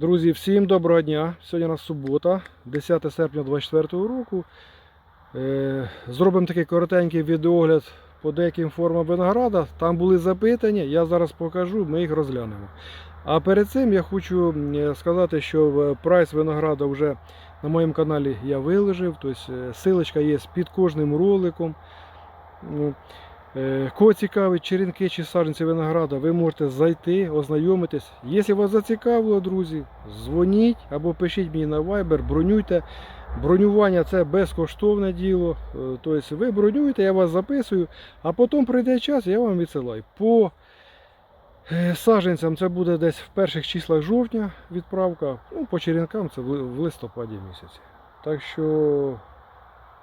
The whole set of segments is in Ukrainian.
Друзі, всім доброго дня. Сьогодні у нас субота, 10 серпня 2024 року. Е, Зробимо такий коротенький відеогляд по деяким формам винограда. Там були запитання, я зараз покажу, ми їх розглянемо. А перед цим я хочу сказати, що прайс винограда вже на моєму каналі я виложив. Тобто е, силочка є під кожним роликом. Е, Кого цікавить черенки чи саджанці винограда, ви можете зайти, ознайомитись. Якщо вас зацікавило, друзі, дзвоніть або пишіть мені на Viber, бронюйте. Бронювання це безкоштовне діло. Е, Тобто ви бронюєте, я вас записую, а потім прийде час, я вам відсилаю. По е, саджанцям це буде десь в перших числах жовтня відправка. Ну, по черенкам це в листопаді місяці. Так що,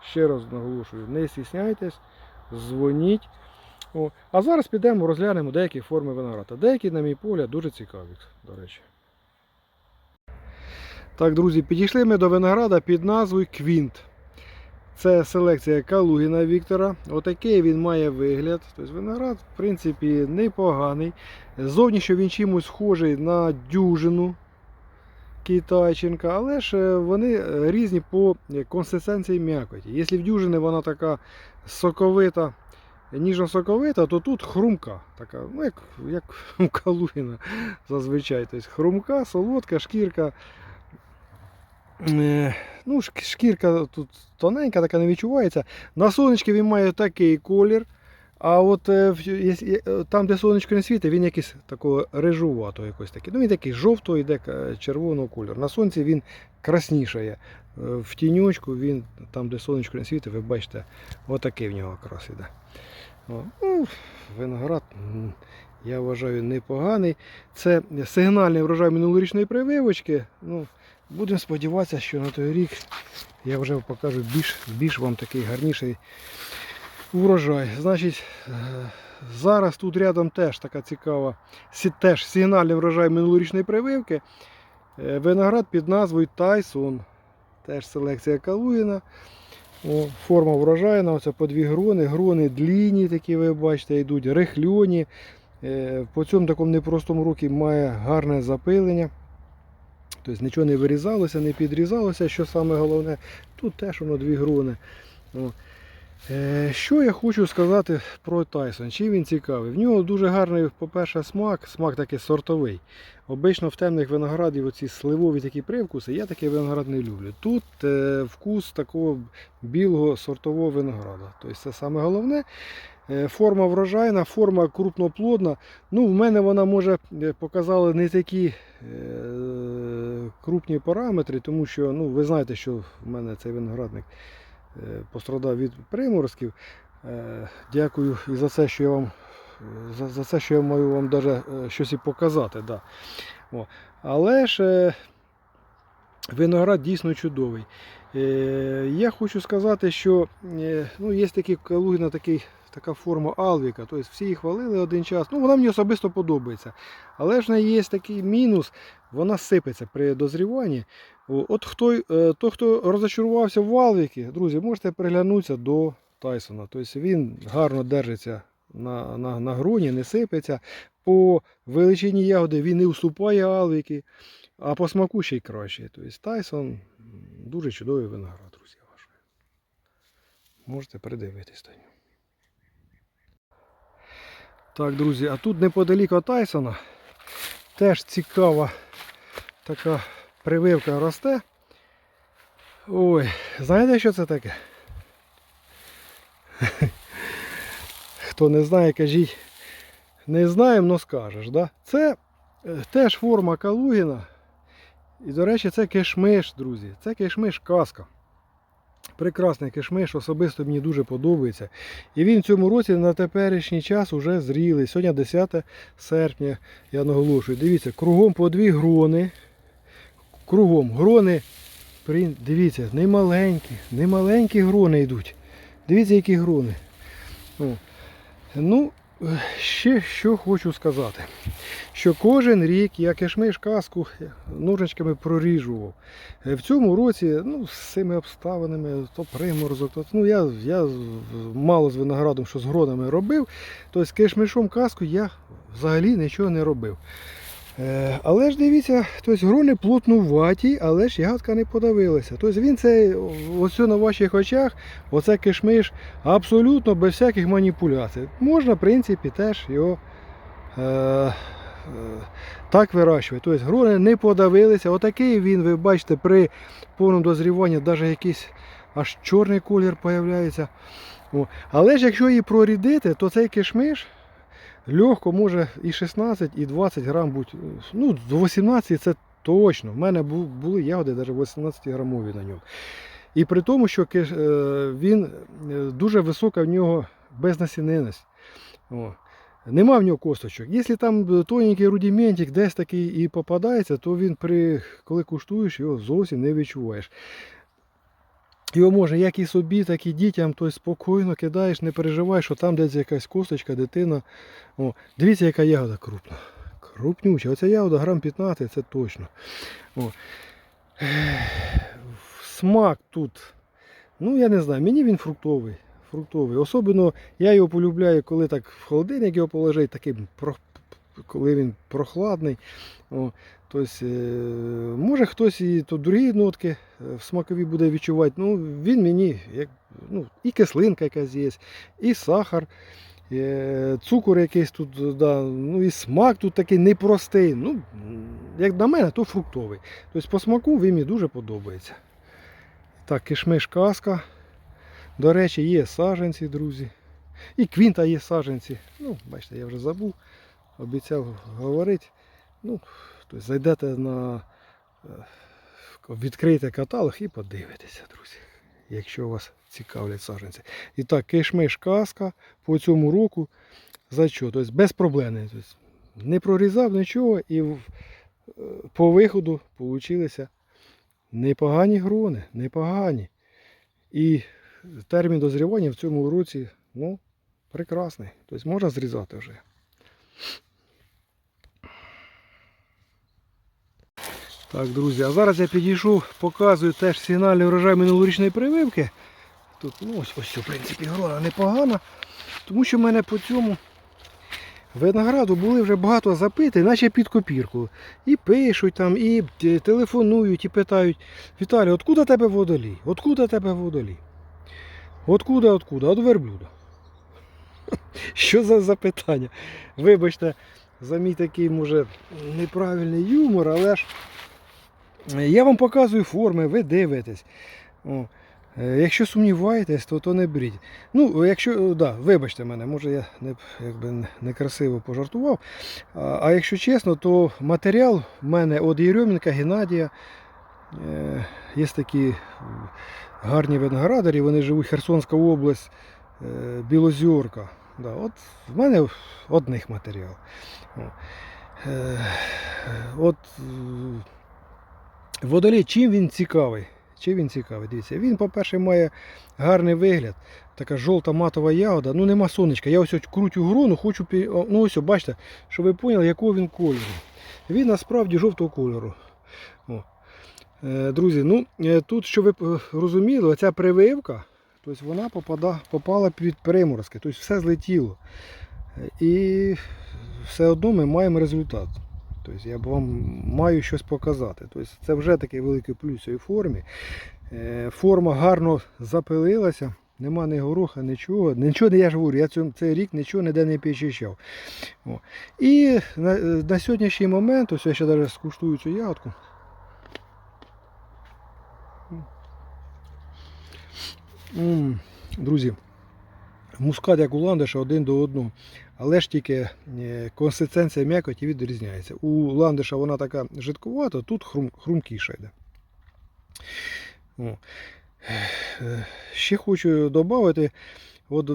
ще раз наголошую, не стісняйтесь дзвоніть. О, а зараз підемо розглянемо деякі форми винограда. Деякі, на мій погляд, дуже цікаві, до речі. Так, друзі, підійшли ми до винограда під назвою Квінт. Це селекція Калугіна Віктора. Отакий він має вигляд. Тобто виноград, в принципі, непоганий. Зовнішньо він чимось схожий на дюжину Китайченка, але ж е, вони е, різні по е, консистенції м'якоті. Якщо в дюжини вона така соковита, ніжно-соковита, то тут хрумка. Така, ну, як, як у Калугіна зазвичай. Тобто хрумка, солодка, шкірка. Е, Ну, шкірка тут тоненька, така не відчувається. На сонечки він має такий колір. А от е, там, де сонечко не світить, він якийсь такого рижуватого якось такий. Ну, він такий жовтого йде е, червоного кольору. На сонці він краснішає. В тіньочку він, там, де сонечко не світить, ви бачите, отакий в нього якраз іде. Ну, виноград, я вважаю, непоганий. Це сигнальний врожай минулорічної прививочки. Ну, будемо сподіватися, що на той рік я вже покажу більш, більш вам такий гарніший урожай. Значить, е, зараз тут рядом теж така цікава, теж сигнальний врожай минулорічної прививки. Е, Виноград під назвою Тайсон. Теж селекція Калуїна. О, форма врожайна, оце по дві грони. Грони длінні, такі ви бачите, йдуть, рихльоні. Е, По цьому такому непростому році має гарне запилення. Тобто нічого не вирізалося, не підрізалося, що саме головне. Тут теж воно дві грони. О. Е, Що я хочу сказати про Тайсон? Чим він цікавий? В нього дуже гарний, по-перше, смак, смак такий сортовий. Обично в темних виноградів оці сливові такі привкуси, я такий виноград не люблю. Тут е, вкус такого білого сортового винограда. Тобто це саме головне. Е, Форма врожайна, форма крупноплодна. Ну, в мене вона може е, показали не такі е, крупні параметри, тому що ну, ви знаєте, що в мене цей виноградник пострадав від приморозків. Е, Дякую і за це, що я вам за, за це, що я маю вам даже е, щось і показати. Да. О. Але ж е, виноград дійсно чудовий. Е, Я хочу сказати, що е, ну, є такий Калугіна такий, така форма Алвіка. Тобто всі її хвалили один час. Ну, вона мені особисто подобається. Але ж в неї є такий мінус, вона сипеться при дозріванні. От хто, е, той, хто розочарувався в Алвіки, друзі, можете приглянутися до Тайсона. Тобто він гарно держиться на, на, на гроні, не сипеться. По величині ягоди він не уступає Алвіки, а по смаку ще й краще. Тобто Тайсон дуже чудовий виноград, друзі, вважаю. Можете придивитись до нього. Так, друзі, а тут неподалік від Тайсона теж цікава така прививка росте. Ой, знаєте, що це таке? Хто не знає, кажіть, не знаємо, но скажеш. Да? Це е, теж форма Калугіна. І, до речі, це кишмиш, друзі. Це кишмиш казка. Прекрасний кишмиш, особисто мені дуже подобається. І він в цьому році на теперішній час уже зрілий. Сьогодні 10 серпня, я наголошую. Дивіться, кругом по дві грони. Кругом грони, дивіться, не маленькі, не маленькі грони йдуть. Дивіться, які грони. Ну, ще що хочу сказати. Що кожен рік я кишмиш каску ножичками проріжував. Е, В цьому році, ну, з цими обставинами, то приморозок, то, ну, я, я мало з виноградом, що з гронами робив, то з кишмишом каску я взагалі нічого не робив. Е, Але ж дивіться, тобто грони плотнуваті, але ж ягодка не подавилася. Тобто він це ось на ваших очах, оце кишмиш абсолютно без всяких маніпуляцій. Можна, в принципі, теж його е, е, так вирощувати. Тобто грони не подавилися. Отакий він, ви бачите, при повному дозріванні навіть якийсь аж чорний колір з'являється. Але ж якщо її прорідити, то цей кишмиш легко може і 16, і 20 грам бути. Ну, до 18 це точно. У мене були ягоди навіть 18 грамові на ньому. І при тому, що е, він е, дуже висока в нього безнасінинність. О. Нема в нього косточок. Якщо там тоненький рудиментик десь такий і попадається, то він при, коли куштуєш, його зовсім не відчуваєш. Його можна як і собі, так і дітям, тобто спокійно кидаєш, не переживаєш, що там десь якась косточка, дитина. О, дивіться, яка ягода крупна. Крупнюча. Оця ягода грам 15, це точно. О. Смак тут. Ну, я не знаю, мені він фруктовий. фруктовий. Особливо я його полюбляю, коли так в холодильник його положить, такий, коли він прохладний. О, тобто, е, може хтось і тут другі нотки е, в смакові буде відчувати. Ну, він мені як, ну, і кислинка якась є, і сахар. Е, Цукор якийсь тут, да, ну і смак тут такий непростий. Ну, як на мене, то фруктовий. Тобто по смаку він мені дуже подобається. Так, кишмиш каска. До речі, є саженці, друзі. І квінта є саженці. Ну, бачите, я вже забув, обіцяв говорити. Ну, тобто зайдете на е, відкрийте каталог і подивитеся, друзі, якщо вас цікавлять саженці. І так, кишмиш каска по цьому року за що? Тобто безпроблемний. Тобто, не прорізав нічого і е, по виходу получилися непогані грони, непогані. І термін дозрівання в цьому році ну, прекрасний. Тобто можна зрізати вже. Так, друзі, а зараз я підійшов, показую теж сигнальний урожай минулорічної прививки. Тут, ну ось, ось, в принципі, грона непогана. Тому що в мене по цьому винограду були вже багато запити, наче під копірку. І пишуть там, і е, телефонують, і питають, Віталій, откуда тебе водолій? Откуда тебе водолій? Откуда, откуда? От верблюда. Що за запитання? Вибачте, за мій такий, може, неправильний юмор, але ж я вам показую форми, ви дивитесь. Е, Якщо сумніваєтесь, то, то не беріть. Ну, якщо, да, вибачте мене, може я не, якби некрасиво пожартував. А, а якщо чесно, то матеріал в мене від Єрьомінка, Геннадія. Е, є такі гарні виноградарі, вони живуть Херсонська область, е. Да, от в мене одних матеріал. Е, от е, водолій, чим він цікавий? Чим він цікавий? Дивіться, він, по-перше, має гарний вигляд. Така жовта матова ягода. Ну нема сонечка. Я ось ось крутю грону, хочу Ну ось, бачите, щоб ви поняли, якого він кольору. Він насправді жовтого кольору. О. Е, Друзі, ну е, тут, щоб ви розуміли, оця прививка, тобто вона попада, попала під приморозки, тобто все злетіло. Е, І все одно ми маємо результат. Тобто я б вам маю щось показати. Тобто це вже такий великий плюс у формі. Е, Форма гарно запилилася, нема ні гороха, нічого. Нічого я ж говорю, я цей рік нічого ніде не підчищав. О. І на, е, на сьогоднішній момент, ось я ще навіть скуштую цю ягодку. Друзі, мускат як у ландиша один до одного. Але ж тільки е, консистенція м'якоті відрізняється. У ландиша вона така жидкувата, тут хрум, хрумкіша йде. Е, Ще хочу додати,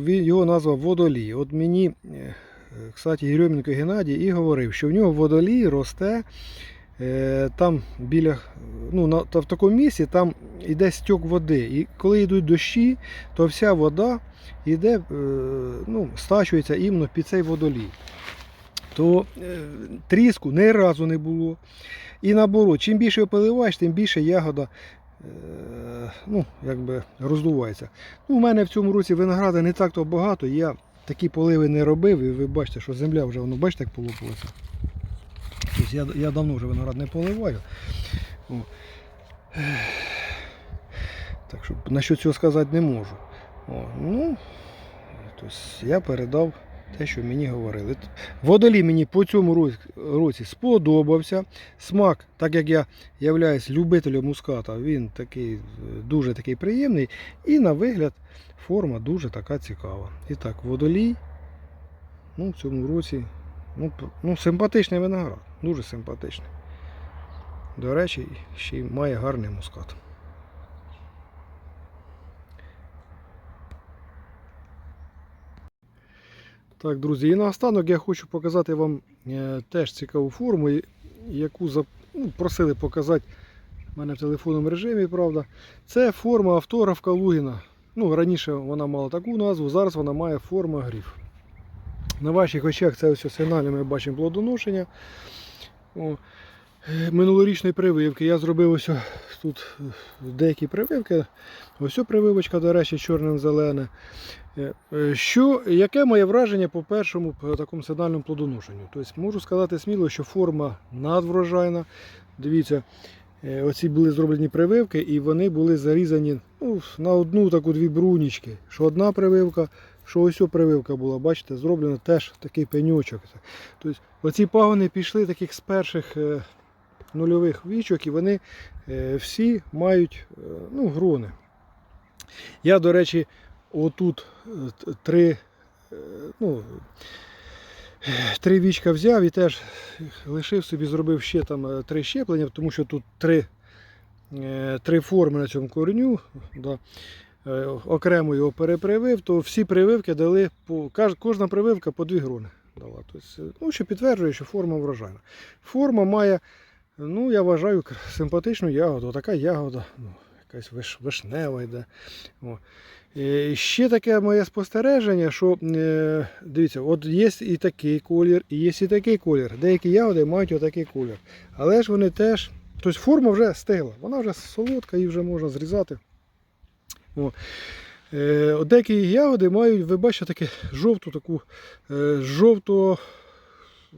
його назва водолій. От мені, е, кстати, Єрьомінко Геннадій і говорив, що в нього водолій росте там біля, ну, на, в такому місці там йде стік води. І коли йдуть дощі, то вся вода йде, е, ну, стачується іменно під цей водолій. То е, тріску ні разу не було. І наоборот, чим більше поливаєш, тим більше ягода е, ну, якби роздувається. Ну, у мене в цьому році винограда не так то багато, я такі поливи не робив, і ви бачите, що земля вже воно, бачите, як полопалася. Тобто я, я давно вже виноград не поливаю. Так що насчет цього сказати не можу. О, ну, тобто я передав те, що мені говорили. Водолій мені по цьому році- сподобався. Смак, так як я являюсь любителем муската, він такий дуже такий приємний. І на вигляд форма дуже така цікава. І так, водолій ну, в цьому році ну, ну, симпатичний виноград, дуже симпатичний. До речі, ще й має гарний мускат. Так, друзі, і наостанок я хочу показати вам е, теж цікаву форму, яку ну, просили показати в мене в телефонному режимі, правда. Це форма автограф Лугіна. Ну, раніше вона мала таку назву, зараз вона має форма гриф. На ваших очах це ось сигналі ми бачимо плодоношення. О, минулорічної прививки. Я зробив ось тут е, деякі прививки. Ось прививочка, до речі, чорним-зелене. Е, е, Що, яке моє враження по першому по такому сигнальному плодоношенню? Тобто можу сказати сміло, що форма надврожайна. Дивіться, е, оці були зроблені прививки, і вони були зарізані ну, на одну таку дві брунічки. Що одна прививка, що ось прививка була, бачите, зроблено теж такий пеньочок. Тобто оці пагони пішли таких з перших е, нульових вічок, і вони е, всі мають е, ну, грони. Я, до речі, отут три, ну, три вічка взяв і теж лишив собі, зробив ще там три щеплення, тому що тут три, три форми на цьому кореню. Да. Е, Окремо його перепривив, то всі прививки дали по кожна прививка по дві грони дала. Тобто, е, ну, що підтверджує, що форма врожайна. Форма має, ну, я вважаю, симпатичну ягоду. Така ягода, ну, якась виш, вишнева йде. О. Е, Ще таке моє спостереження, що е, дивіться, от є і такий колір, і є і такий колір. Деякі ягоди мають отакий колір. Але ж вони теж. Тобто форма вже стигла, вона вже солодка, її вже можна зрізати. О. Е, деякі ягоди мають, ви бачите, таке жовту таку, е, жовто, е,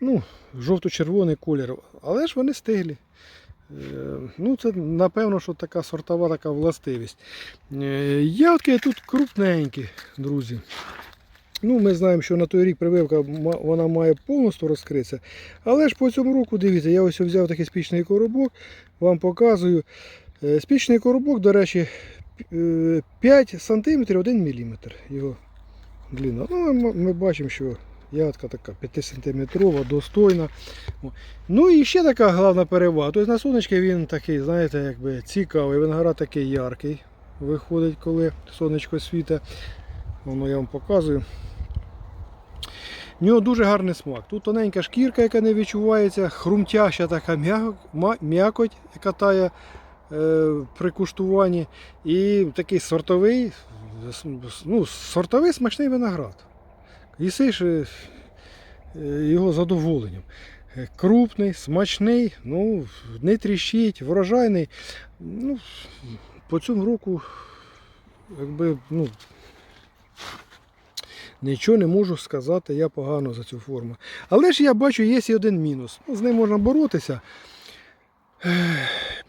ну, жовто-червоний колір. Але ж вони стиглі. Е, Ну, це напевно, що така сортова така властивість. Е, Ягодки тут крупненькі, друзі. Ну, ми знаємо, що на той рік прививка вона має повністю розкритися. Але ж по цьому року, дивіться, я ось взяв такий спічний коробок, вам показую. Е, Спічний коробок, до речі, е, 5 см 1 мм його длина. Ну, ми, бачимо, що ягодка така 5 см, достойна. Ну і ще така головна перевага. Тобто на сонечки він такий, знаєте, якби цікавий. Виноград такий яркий виходить, коли сонечко світе. Воно я вам показую. В нього дуже гарний смак. Тут тоненька шкірка, яка не відчувається, хрумтяща така м'якоть, яка тає е, при куштуванні. І такий сортовий, ну, сортовий смачний виноград. Їсиш е, е, його задоволенням. Е, Крупний, смачний, ну, не тріщить, врожайний. Ну, по цьому року, якби, ну, нічого не можу сказати я погано за цю форму. Але ж я бачу, є і один мінус. Ну, з ним можна боротися.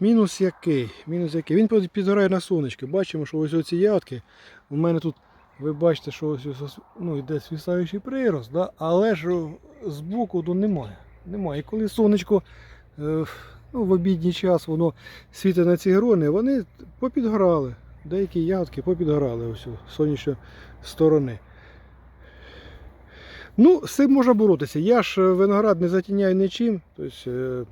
Мінус який? Мінус який? Він підгорає на сонечки. Бачимо, що ось оці ягодки. У мене тут, ви бачите, що ось, ось ну, йде свісаючий прирост, да? але ж о, збоку то немає. немає. І коли сонечко е, ну, в обідній час воно світить на ці грони, вони попідгорали. Деякі ягодки попідгорали ось з сонячної сторони. Ну, з цим можна боротися. Я ж е, виноград не затіняю нічим. Тобто,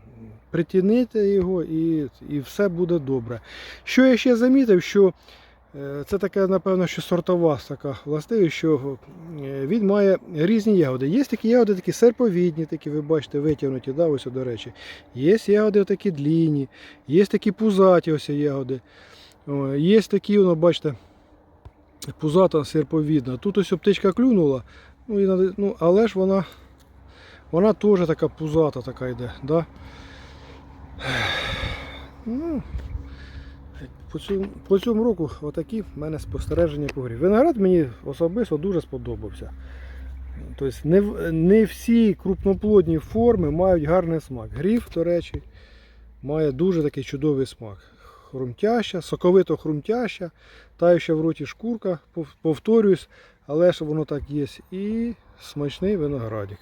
е, його і, і все буде добре. Що я ще замітив, що е, це така, напевно, що сортова така властивість, що е, він має різні ягоди. Є такі ягоди, такі серповідні, такі, ви бачите, витягнуті, да, ось, до речі. Є ягоди такі длінні, є такі пузаті ось ягоди. Є такі, воно, бачите, пузата серповідна. Тут ось птичка клюнула, ну, і, ну, але ж вона, вона теж така пузата така йде. Да? Ну, по цьому, по цьому року отакі в мене спостереження по грі. Виноград мені особисто дуже сподобався. Тобто не, не всі крупноплодні форми мають гарний смак. Гріф, до речі, має дуже такий чудовий смак. Хрумтяща, соковито хрумтяща, таюча в роті шкурка, пов- повторююсь, але ж воно так є. І смачний виноградик.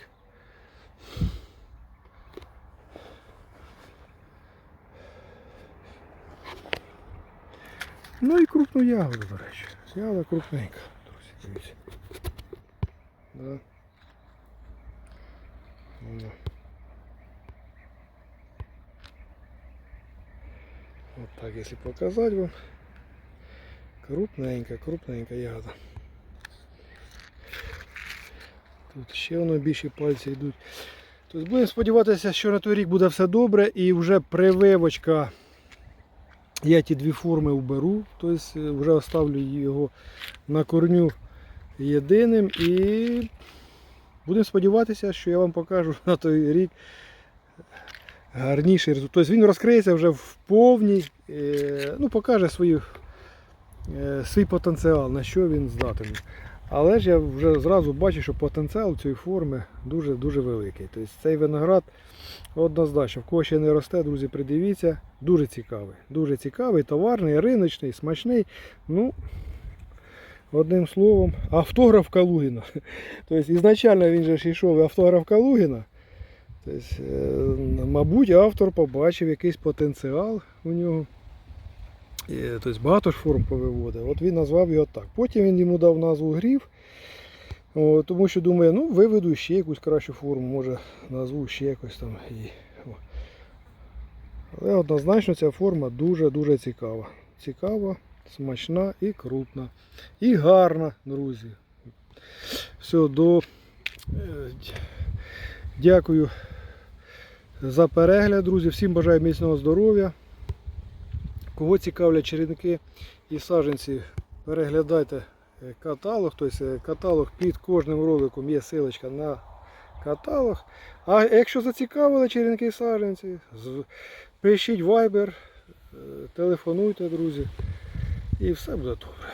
Ну і крупну ягоду, до речі. Ягода крупненька, друзі, дивіться. Да. Ну. Вот так, если показать вам. Крупненька, крупненька ягода. Тут ще воно більші пальці йдуть. Тобто будемо сподіватися, що на той рік буде все добре і вже прививочка. Я ті дві форми уберу, тобто е, вже оставлю його на корню єдиним і будемо сподіватися, що я вам покажу на той рік гарніший результат. Тобто він розкриється вже в повній, е, ну покаже свою, е, свій потенціал, на що він здатний. Але ж я вже зразу бачу, що потенціал цієї форми дуже-дуже великий. Тобто цей виноград однозначно, в кого ще не росте, друзі, придивіться, дуже цікавий. Дуже цікавий, товарний, риночний, смачний. Ну, одним словом, автограф Калугіна. Тобто ізначально він же ж йшов автограф Калугіна. Тобто, е, мабуть, автор побачив якийсь потенціал у нього. І, Тобто багато ж форм повиводив. От він назвав його так. Потім він йому дав назву грів. О, тому що думає, ну виведу ще якусь кращу форму, може назву ще якось там. І. Але однозначно ця форма дуже-дуже цікава. Цікава, смачна і крупна. І гарна, друзі. Все, до. е, Дякую за перегляд, друзі. Всім бажаю міцного здоров'я. Кого цікавлять черенки і саженці, переглядайте е, каталог. Тобто е, каталог під кожним роликом є силочка на каталог. А якщо зацікавили черенки і саженці, пишіть е, телефонуйте, друзі. І все буде добре.